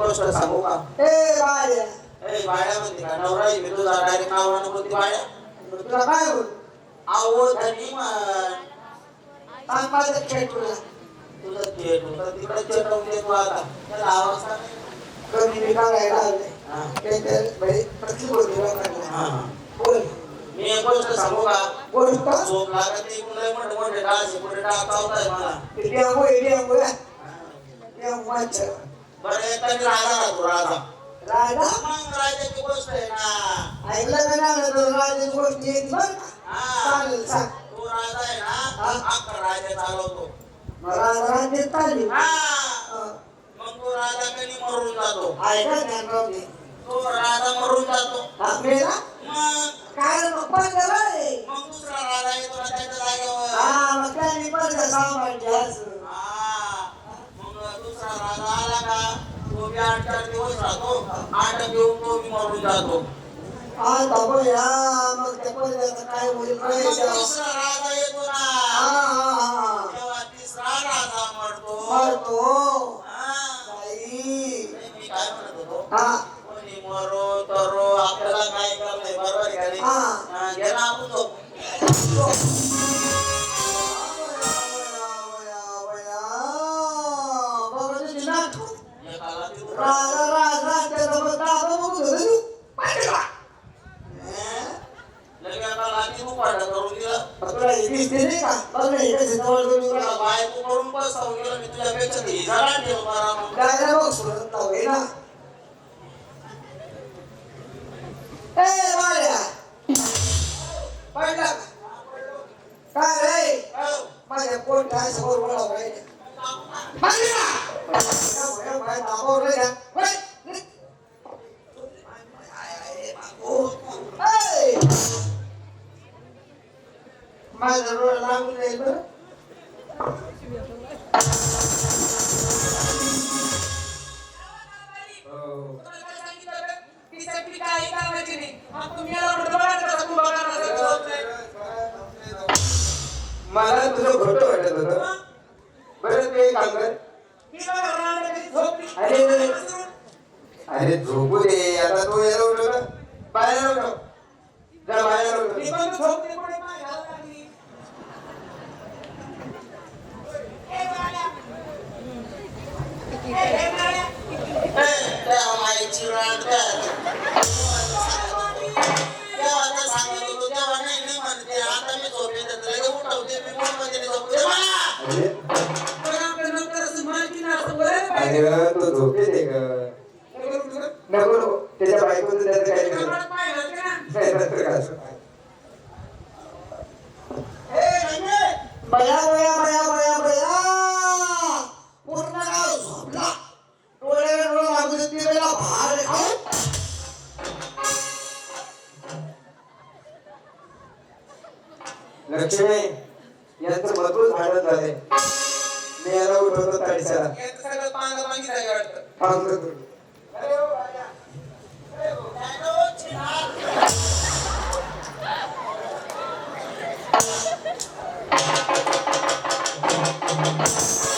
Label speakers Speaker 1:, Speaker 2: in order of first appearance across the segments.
Speaker 1: गोष्ट सांगू का?
Speaker 2: ए बाळ्या.
Speaker 1: ए बाळ्या म्हणते का? नवरा मी तुझा डायरेक्ट नावानं बोलती बाळ्या.
Speaker 2: तुला काय होईल
Speaker 1: आहो धनी
Speaker 2: सांग माझं खेळ तुला.
Speaker 1: तुझं थेट होतं तिकडे चेटवून देतो आता. त्याला आवाज?
Speaker 2: कमी मी काढायला आले काढलं. बोल.
Speaker 1: मी एक गोष्ट सांगू का?
Speaker 2: बोल का?
Speaker 1: झोप लागत नाही कुठे मोठे मोठे डास कुठे डास चावताय मला.
Speaker 2: मच्छर.
Speaker 1: बरं एक तरी राजा राहतो राजा
Speaker 2: राजा
Speaker 1: मग राजाची गोष्ट आहे ना
Speaker 2: ऐकलं का नाही तो राजाची गोष्टी येते बरं का?
Speaker 1: हा.
Speaker 2: चालेल सांग
Speaker 1: तो राजा आहे ना. अख्खा राज्य चालवतो
Speaker 2: राजा चालली
Speaker 1: हा.
Speaker 2: हं.
Speaker 1: मग तो राजा कधी मरून जातो
Speaker 2: ऐका ज्ञानराव ते.
Speaker 1: तो राजा मरून जातो
Speaker 2: मेला?
Speaker 1: मग
Speaker 2: काय रे मग पण जरा रे.
Speaker 1: मग दुसरा राजा येतो ना त्याच्या जागेवर
Speaker 2: हा, मग त्यांनी पण का सांभाळते असं.
Speaker 1: मग दुसरा राजा आला का तो बी आठ चार दिवस राहतो आठ घेऊन तो बी मरून जातो.
Speaker 2: हा, बाबा, या, मग ते पण आता काय होईल? काय.
Speaker 1: तिसरा राजा येतो ना. तेव्हा तिसरा राजा मरतो.
Speaker 2: मरतो. बाई.
Speaker 1: मी काय म्हणत होतो?
Speaker 2: हा,
Speaker 1: कोणी मरो तरो आपल्याला काय बरोबर आहे का नाही? गेला आपण
Speaker 2: माझ्या डोळं लागून जाईल बरं
Speaker 3: अरे अरे झोपे ते ग. झालंय मी याला उठवतो ताडीसाला थांबतो तू.
Speaker 2: तेरी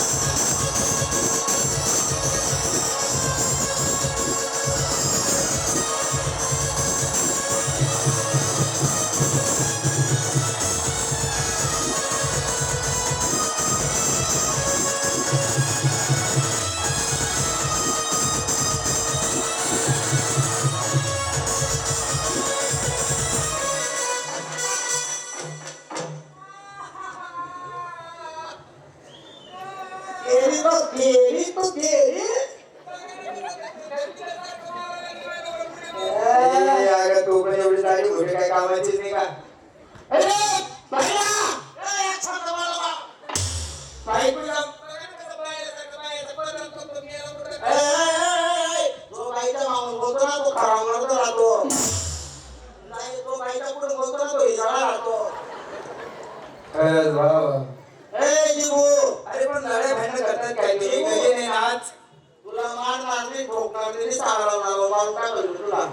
Speaker 1: ठोकणार तरी सांगणार मारून टाकलं तुला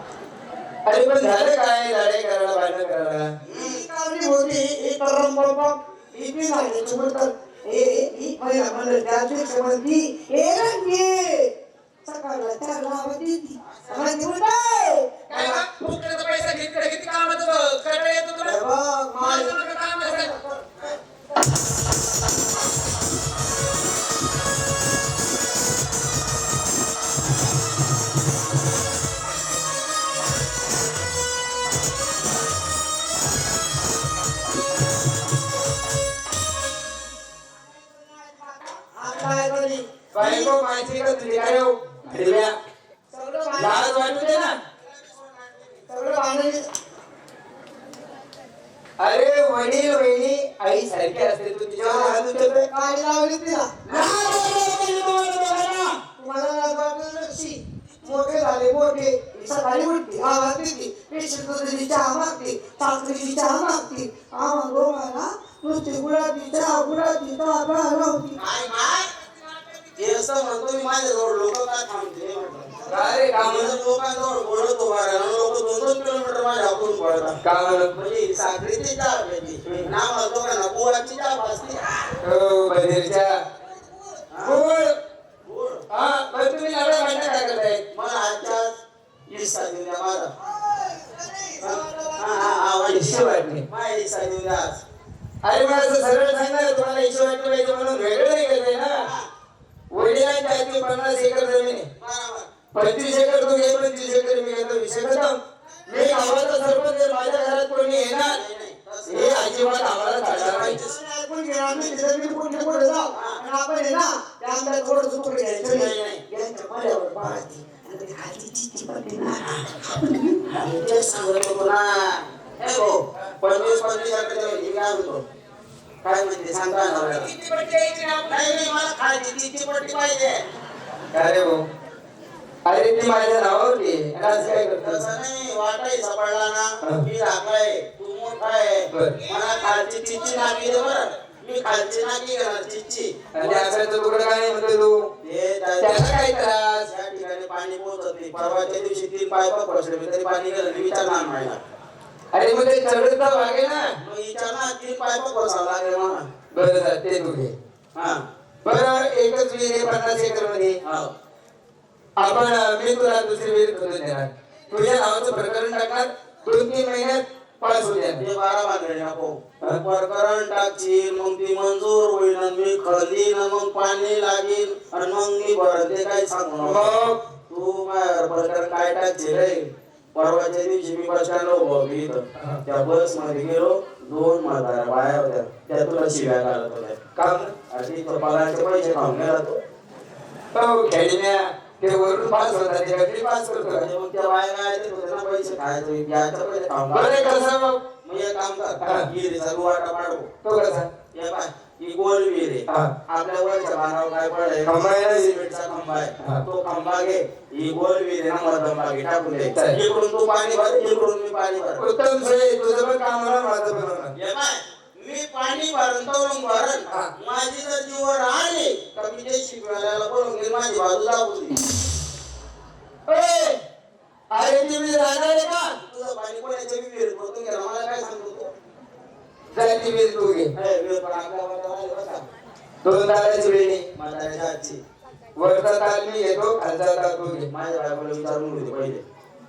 Speaker 3: अरे पण झालं काय लढाई करायला भांडण करायला
Speaker 2: ही कावली होती ही तरम बाबा ही बी नाही चुमत ए ही महिला म्हणलं त्याची समजती ए रंगे सकाळ लागला चांगला आवाज देती आवाज देऊ नये.
Speaker 3: काय बा? फुकटाचा पैसा घेतकडे किती कामाचं कडे येतो तुला
Speaker 2: बघ, माय- करी?
Speaker 3: बायको माहिती का तुझी काय हो?
Speaker 2: भांडण-
Speaker 3: लाज वाटू दे ना? अरे वडील वहिनी आई सारखी असते तू तिच्यावर हात उचलतोय.
Speaker 2: काय लावली तिला
Speaker 3: लहान तुम्हाला
Speaker 2: लाज. मोठे झाले मोठे. सकाळी उठते आवाज देते पेशंट दुधाची चहा मागते साखरेची चहा मागते. आम्हा दोघांना नुसती गुळाची चहा गुळाची चहा
Speaker 1: काय ते असं म्हणतो मी माझ्याजवळ लोक काय थांबते.
Speaker 3: काय
Speaker 1: लोक दोन दोन किलोमीटर माझ्या हातून पळतात.
Speaker 3: काम
Speaker 1: म्हणजे साखरेची चहा प्यायची. चहा पाजते
Speaker 3: हो. हा? पण तुम्ही एवढ्या भांडण काय करताय?
Speaker 1: मला आजच्या देऊन द्या माझा हा, हा, हा, देऊन द्या आज.
Speaker 3: अरे मला असं सरळ सांगणार तुम्हाला हिशोब वाटलं पाहिजे म्हणून वेगळं नाही करताय ना पन्नास एकर जमीन आहे. पंचवीस एकर तू घे पंचवीस एकर मी घेतो विषय खतम मी गावाचा सरपंच माझ्या घरात कोणी येणार हे अजिबात आम्हाला चालणार नाही.
Speaker 2: आपण ना, आमच्या थोडं तुकडे घ्यायचं
Speaker 1: नाही.
Speaker 2: यांच्या मल्यावर
Speaker 1: पंचवीस पंचवीस काय म्हणतो नाही.
Speaker 3: किती पट्टी?
Speaker 1: नाही नाही मला खायची तिची पट्टी पाहिजे.
Speaker 3: काय रे भाऊ अरे ती माझ्या नावावरती काय करतो
Speaker 1: तसं नाही वाटाही सापडला ना. मी राखलाय तू मोठा आहे. मला खालची चिच्ची नाकी दे बरं. मी खालची नाकी घेणार चिच्ची
Speaker 3: आणि असायचं तुकडं काय नाही म्हणतो तू? त्याला काय त्रास?
Speaker 1: त्या ठिकाणी पाणी पोहोचत नाही. परवाच्या दिवशी तीन पायपा पसरले मी तरी पाणी गेलं नाही विचारणार मला
Speaker 3: अरे मग ते चढता वागे ना.
Speaker 1: मग तीन लागेल मला
Speaker 3: बरं जा ते तू घे.
Speaker 1: हा.
Speaker 3: बरं एकच विहीर आहे पन्नास एकरमध्ये.
Speaker 1: हो.
Speaker 3: आपण मी तुला दुसरी विहीर खोदून देणार. तुझ्या नावाचं प्रकरण टाकणार. दोन तीन महिन्यात पास
Speaker 1: ते बारा भानगडी नको प्रकरण टाकशील मग ती मंजूर होईल मी आणि मग पाणी लागेल. आणि मग मी भरत काही सांगू तू प्रकरण काय टाकशील परवाच्या दिवशी मी बस स्टँडला उभा होतो इथं. त्या बसमध्ये गेलो दोन म्हाताऱ्या बाया होत्या. त्या तुला शिव्या घालत होत्या.
Speaker 3: काम
Speaker 1: तिथं पगारचे पैसे खाऊन गेला तो.
Speaker 3: हो खेळण्या ते वरून पास होतात ते कधी पास करतो
Speaker 1: मग त्या बाया काय देत होत्या? ना पैसे खायचे घ्यायचे पैसे खाऊन.
Speaker 3: बरं
Speaker 1: घालायचे.
Speaker 3: कसं मग?
Speaker 1: मग एक काम. कर
Speaker 3: तो कसा?
Speaker 1: हे पाय ही गोल विहीर आहे.
Speaker 3: हा.
Speaker 1: आपल्या वरच्या भानावर काय पडलंय?
Speaker 3: खंबा आहे ना?
Speaker 1: सिमेंटचा खंबा
Speaker 3: हा.
Speaker 1: आहे तो खंबा घे. ही गोल विहीर आहे ना मध्यम भागी टाकून दे.
Speaker 3: चालेल.
Speaker 1: इकडून तू पाणी भर इकडून मी पाणी भर.
Speaker 3: उत्तम सोय तुझं पण काम होणार माझं पण होणार
Speaker 1: हे पाय. मी पाणी भरण तवरून भरण
Speaker 3: हा.
Speaker 1: माझी जर जीवर आली तर मी ते शिकवायला बोलून घे माझी बाजू दाबून दे
Speaker 3: ए, अरे ती मी राहणार आहे का?
Speaker 1: तुझं पाणी कोणाच्या बी विहीर भरतून गेला मला काय सांगतो तू
Speaker 3: जाय ती विहीर तू घे?
Speaker 1: विहीर पण आपल्या
Speaker 3: दोन वेळी
Speaker 1: म्हाताऱ्याच्या हातची
Speaker 3: वरचा ताल मी घेतो खालचा ताल तू घे.
Speaker 1: माझ्या बायकोला विचारून घेते पहिले.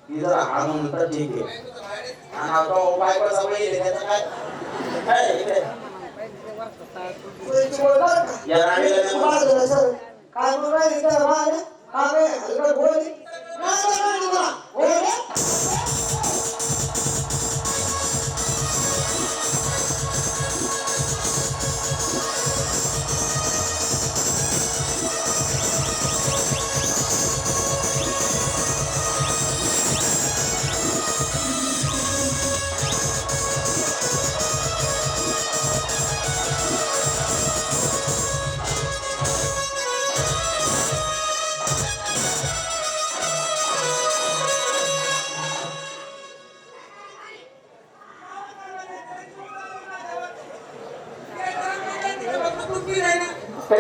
Speaker 1: ती जर हा म्हणून तर ठीक आहे. आणि आता बायकोचा पहिले त्याचं काय? काय इकडे?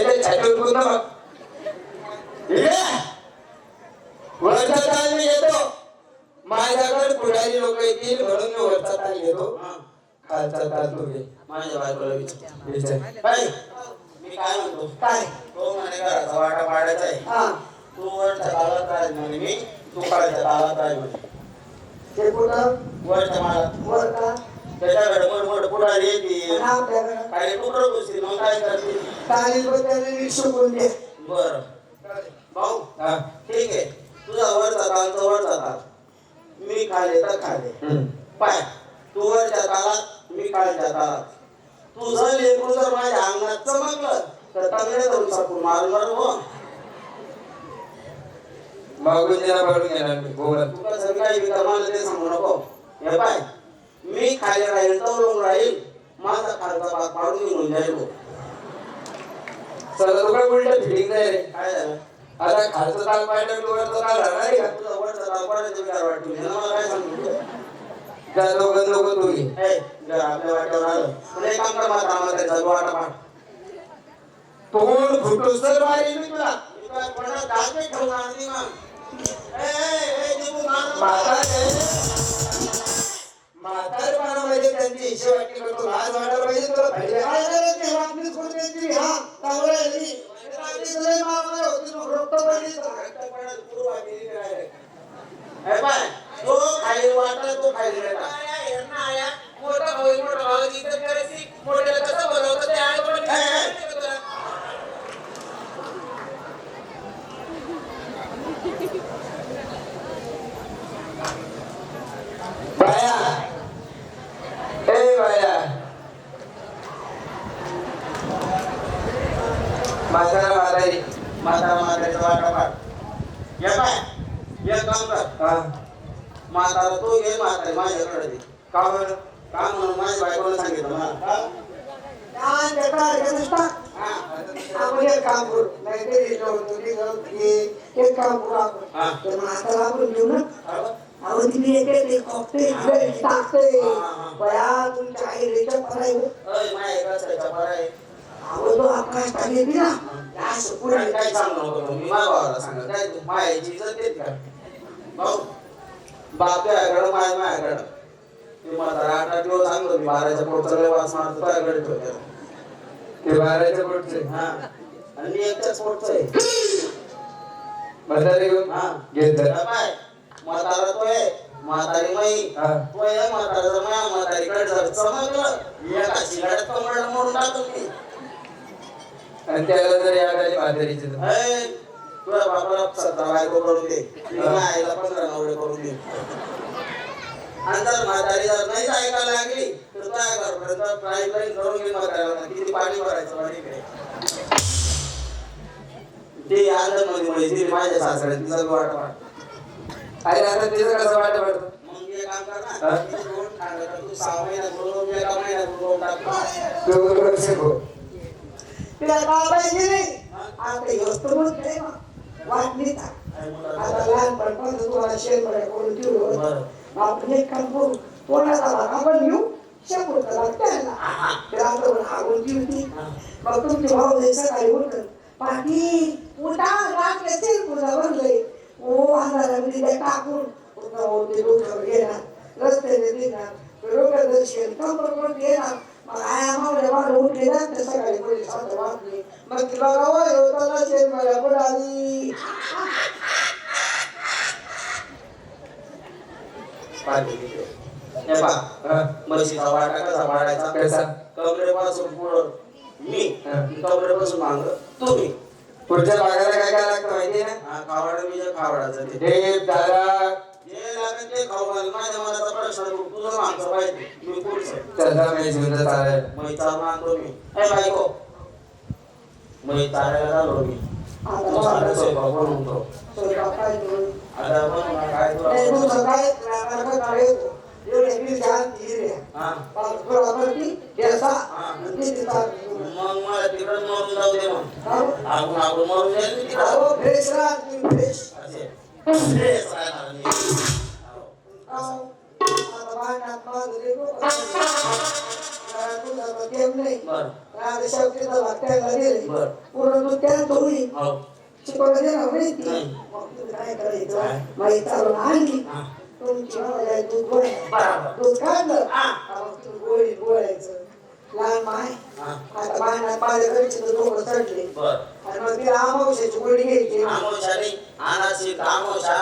Speaker 3: पहिले छातीवर पूर्ण बघ ठीक आहे? वरचा ताल मी घेतो माझ्याकडे पुढारी लोक येतील म्हणून मी वरचा ताल घेतो
Speaker 1: हा.
Speaker 3: खालचा ताल तू घे
Speaker 1: माझ्या बायकोला विचार
Speaker 3: विचार.
Speaker 1: बाई, मी काय म्हणतो
Speaker 2: काय?
Speaker 1: तो म्हणे घराचा वाटा पाडायचा आहे
Speaker 2: हा.
Speaker 1: तू वरच्या भागात काय म्हणे मी तू काळाच्या तालात आहे म्हणे
Speaker 2: ते कुठं
Speaker 1: वरच्या माळात
Speaker 2: वर का
Speaker 1: त्याच्याकडे मोठ मोठ पुढारी येते
Speaker 2: आणि आपल्याकडं
Speaker 1: काही तुकडं घुसली मग काय करते
Speaker 2: तालीमबद्दल शिकून दे
Speaker 1: बर भाऊ
Speaker 3: हा.
Speaker 1: ठीक आहे. तुझा ताल तर वरचा ताल मी खाले तर खाले. पाय तू वरच्या तालात मी खालच्या तालात तुझं लेकरू जर माझ्या अंगणात चमकलं तर चांगले धरून सापून मारून मारून हो
Speaker 3: मागून त्याला पडून घेणार मी गोबर
Speaker 1: तू कसं काही विकार मला ते सांगू नको. हे पाय मी खाली राहील तर राहील. माझा खालचा भाग पाडून जाईल
Speaker 3: तुला उलट फिटिंग नाही रे.
Speaker 1: काय झालं?
Speaker 3: आता खालचं ताल पाहिलं की वरचं ताल राहणार आहे का?
Speaker 1: तुझा वरचा ताल पडायचा विचार वाटतो? मला काय सांगू?
Speaker 3: त्या दोघं दोघं तू घे
Speaker 1: ए, जर आपल्या वाट्यावर आलं. पण एक काम कर मात्र आम्हाला त्याचा. वाटा पाड
Speaker 3: तोंड मी तुला
Speaker 1: पडणार दात नाही ए, दीपू, मार.
Speaker 3: म्हणजे त्यांची हिशे वाटणी करतो. लाज वाटायला पाहिजे तुला.
Speaker 2: ते वाटणीच करून द्यायची हा चांगलं आहे नी. वाटणीचं लय मारणार होती ना, रक्त पडली तर.
Speaker 1: ए, ए,
Speaker 3: बाया ए बाया म्हातारा म्हातारी
Speaker 1: म्हातारा म्हातारीचा वाटा पाड. ये पाय एक काम कर. म्हातारा तो घे म्हातारी माझ्याकडे दे
Speaker 3: का बरं?
Speaker 1: का म्हणून माझ्या बायकोनं सांगितलं मला?
Speaker 2: एक काम करू. नाही ते दिलं होतं, ते दिलं होतं, हे एक काम करू आपण.
Speaker 1: हा.
Speaker 2: ते म्हातारा आपण घेऊ ना. अहो तुम्ही एक घरी टाकते. बया तुमच्या आईच्या
Speaker 1: आहे.
Speaker 2: अहो तो आकाश टाकली ना. असं पुढे
Speaker 1: काय सांगू मी माझ्या भावाला काय तू इज्जत देत का भाऊ बाप तुझ्याकडं माय माझ्याकडं ते म्हातारा आठ आठ दिवस सांगतो मी बाराच्या पोटचा लय वास मारतो तुझ्याकडे ठेवतो
Speaker 3: ते बाराच्या
Speaker 1: हा आणि मी एकटाच पोटचं आहे
Speaker 3: म्हातारी
Speaker 1: हा
Speaker 3: घेत जा.
Speaker 1: म्हातारा तो आहे म्हातारी माई तो आहे म्हातारा माया म्हातारीकडे एका शिगाड्यात कमळ मोडून मी
Speaker 3: आणि त्याला जर याद आली म्हातारीची
Speaker 1: तुझ्या बापाला सतरा बायको करून दे. माझ्या आईला पंधरा नवरे करून दे. आणि जर म्हातारी जर नाही ऐकायला लागली तर काय कर पाईपलाईन करून घे म्हाताऱ्याला किती पाणी भरायचं पाणी इकडे. ते आलं मध्ये दिली माझ्या सासऱ्या तिचा वाट वाट
Speaker 3: अरे आता तिचं कसं वाटत
Speaker 1: काम तू सहा महिन्यात बोलवून एका महिन्यात बोलवून टाकतो
Speaker 2: नाही आता हे लहानपणापासून तुम्हाला शेरमध्ये करून ठेवलं. आपण एक काम करू तोंडाचा भाग आपण घेऊ शेपूटचा भाग त्यांना ते रात्रभर हागून ठेवती मग तुमचे भाऊ सकाळी उठत पाठी उठा रात्र शेरपूरला भरलंय ओ अंधारामध्ये त्या टाकून पुन्हा ओ ते डोक्यावर घेणार रस्त्याने देणार डोक्यात दर्शन कंबर येणार मग आया मावल्या मावल्या उठले ना ते सकाळी पोलीस आता वाटले मग ती बघा वय होताना शेरमाऱ्या बुडाली
Speaker 1: पाणी पितो. पहा. म्हशीचा वाटा कसा वाढायचा
Speaker 3: कसा?
Speaker 1: कमरेपासून पुढं मी. कमरेपासून मांग तुम्ही
Speaker 3: पुढच्या भागाला काय काय लागतं माहितीये ना
Speaker 1: हा खावाडा मी खावाडाचं ते मग मला तिकडं मरून जाऊ दे मग. आपण आपण मरून जाईल
Speaker 2: फ्रेश राहा, फ्रेश.
Speaker 1: असे फ्रेश राहणार मी. हो.
Speaker 2: खाऊ. आता भांडणात माझं रे डोकं. जरा दुधाचं थेंब नाही.
Speaker 1: बरं
Speaker 2: आता शेवटीचा भाग त्याला दिले.
Speaker 1: बरं.
Speaker 2: पूर्ण दूध त्याला होईल.
Speaker 1: हो
Speaker 2: शिकवलं देणार नाही ती. मग काय करायचं? बाई चालून आणली. तुमची दूध.
Speaker 1: बरोबर.
Speaker 2: दूध काढलं गोळी गोळायचं लहान माय. आता मायना माझ्या घरचे तर डोकं चढले. आणि मग तिला आमावश्याची गोळी घ्यायची.
Speaker 1: आमोशा नाही आनाशी आमोशा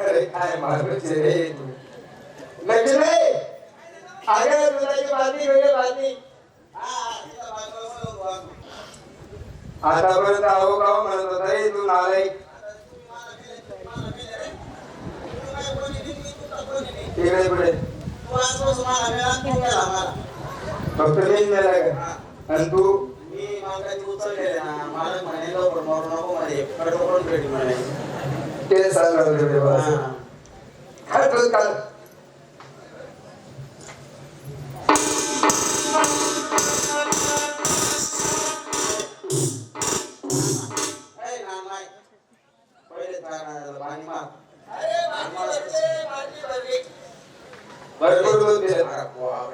Speaker 3: अरे काय मारूचे रे तू? अरे दुधाची वेगळी आतापर्यंत आहो गाव म्हणत होता रे तू नालाय तिकडे पुढे.
Speaker 1: तू
Speaker 3: फक्त मीच नेला का आणि तू?
Speaker 1: मी मागाची उचललेले ना मला म्हणे लवकर नको म्हणे. भेटी
Speaker 3: ते
Speaker 1: हा.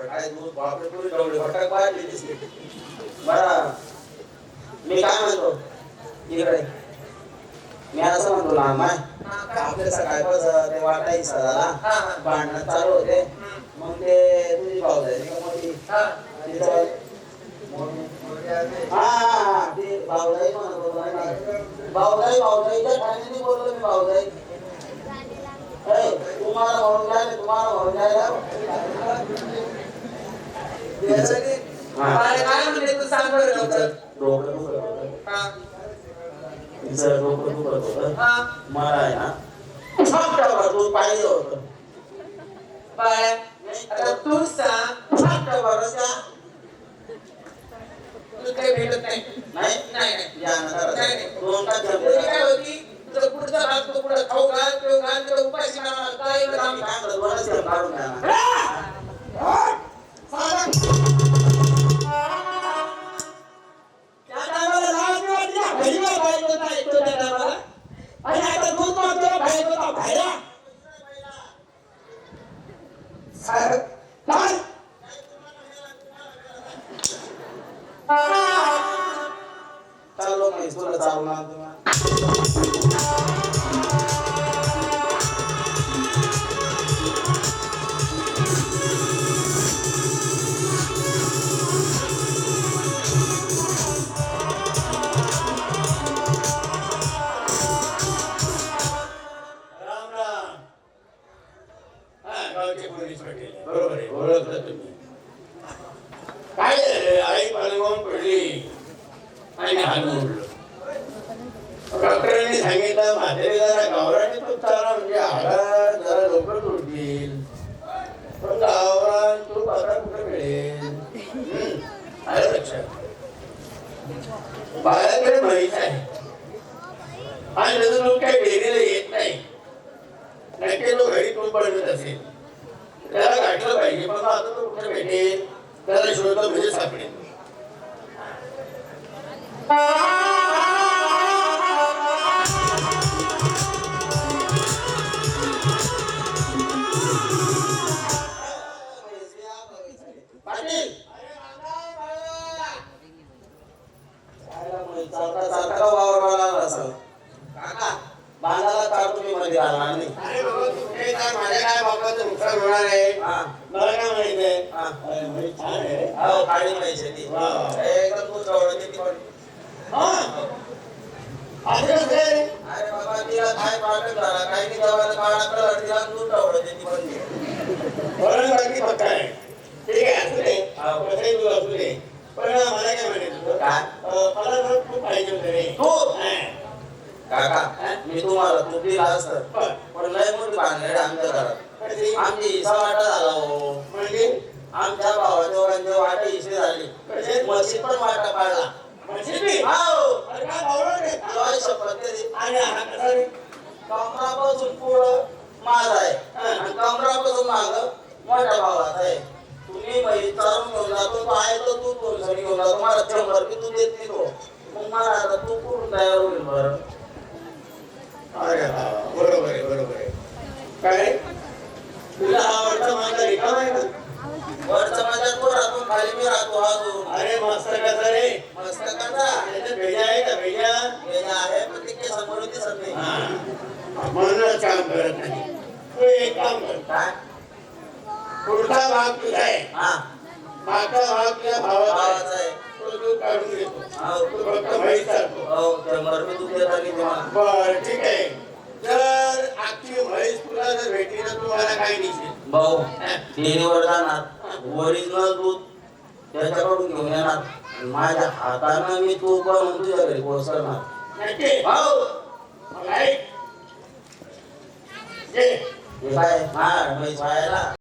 Speaker 3: काय
Speaker 1: मी काय म्हणतो इकडे मी असं म्हणतो ना माय आपल्या सकाळपासून ते वाटायचं. झाला भांडणं चालू होते. मग ते तुझी भाऊ जायची का मोठी. तिचं हा हा हा ते भाऊजाई म्हणत होतो ना. भाऊजाई भाऊजाईच्या ठाण्याने बोललो मी भाऊजाई. ए, तुम्हाला म्हणून जायला तुम्हाला म्हणून जायला
Speaker 3: अरे काय म्हणले तू सांग बरं लवकर.
Speaker 1: डोकं दुखत होतं.
Speaker 3: हा,
Speaker 1: तिचं डोकं दुखत होतं.
Speaker 3: हा.
Speaker 1: मला आहे ना छापटाभर दूध होतं
Speaker 3: बाळा, आता तू सांग
Speaker 1: छापटाभर त्या
Speaker 3: काही भेटत नाही.
Speaker 1: नाही
Speaker 3: नाही नाही
Speaker 1: दोन तास
Speaker 3: काय होती तुझं पुढचा भाग तो पुढं खाऊ घाल पिऊ घाल तिकडे उपाशी काय
Speaker 1: आम्ही काय काढून
Speaker 3: त्या टायमाला लाज बाहेर होता ऐकतो त्या टायमाला आणि आता दूध मागतो बाहेर होता बाहेर
Speaker 1: चाललो तुला
Speaker 4: डॉक्टरांनी सांगितलं म्हातारी जरा गावराने तो म्हणजे हाडा
Speaker 1: चालता चालता का वावरवाला आला असाल? काका बांधाला काढून मी मध्ये आला नाही
Speaker 4: अरे बाबा तू काय माझ्या काय बापाचं नुकसान होणार आहे
Speaker 1: हा
Speaker 4: मला काय म्हणायचंय
Speaker 1: हा
Speaker 4: अरे, म्हैस छान आहे रे.
Speaker 1: हो काळी पाहिजे ती
Speaker 4: वा, वा.
Speaker 1: एकदम दूध आवडते ती पण
Speaker 4: हा?
Speaker 1: अरे बाबा तिला काय झाला काही नाही देवाला काळा कलर तिला दूध आवडते ती पण
Speaker 4: बरं, बाकी पक्का आहे ठीक आहे असू दे. कसंही तू असू दे पण मला काय म्हणायचं
Speaker 1: तू?
Speaker 4: हा.
Speaker 1: काका मी तुम्हाला तूप दिला असतं
Speaker 4: बरं.
Speaker 1: पण लय मोठी भानगड आमच्या घरात
Speaker 4: कशी?
Speaker 1: आमची हिस्सा वाटा झाला हो
Speaker 4: म्हणजे
Speaker 1: आमच्या भावाच्या वडिलांच्या वाटे हिस्से झाले
Speaker 4: कसे?
Speaker 1: मशीद पण वाटा पाडला
Speaker 4: मी?
Speaker 1: हो? कमरापासून पुढं माझा आहे आणि कमरापासून माग मोठ्या भावाचा आहे म्हैस चालून घेऊन जातो तो आहे तो दोन घेऊन जातो. मला शंभर की तू देत नाही तो. मग मला आता तू कुठून तयार होईल बरं.
Speaker 4: अरे हा, बरोबर आहे बरोबर आहे. काय? तुला आवडता माझा रिकामा आहे का?
Speaker 1: वरचा माझ्या तो राहतो खाली मी राहतो अजून.
Speaker 4: अरे मस्त कसा रे
Speaker 1: मस्त कसा
Speaker 4: त्याच्यात भेजा आहे का भेजा?
Speaker 1: हे जे आहे पण ते समोर दिसत नाही.
Speaker 4: हा. म्हणूनच काम करत नाही. तू एक काम कर. पुढचा भाग तुझा आहे? मागचा भाग तुझ्या भावाचा आहे.
Speaker 1: आहे.
Speaker 4: तो तू काढून घेतो.
Speaker 1: हो.
Speaker 4: तू फक्त
Speaker 1: हो शंभर मी तू देता की तुम्हाला
Speaker 4: बर ठीक आहे. जर आजची म्हैस तुला जर भेटली तर तू मला काय देशील
Speaker 1: भाऊ डेअरीवर जाणार ओरिजिनल दूध त्याच्याकडून घेऊन येणार. माझ्या हातानं मी तू बनवून तुझ्या घरी भाऊ! काय मार म्हैस व्हायला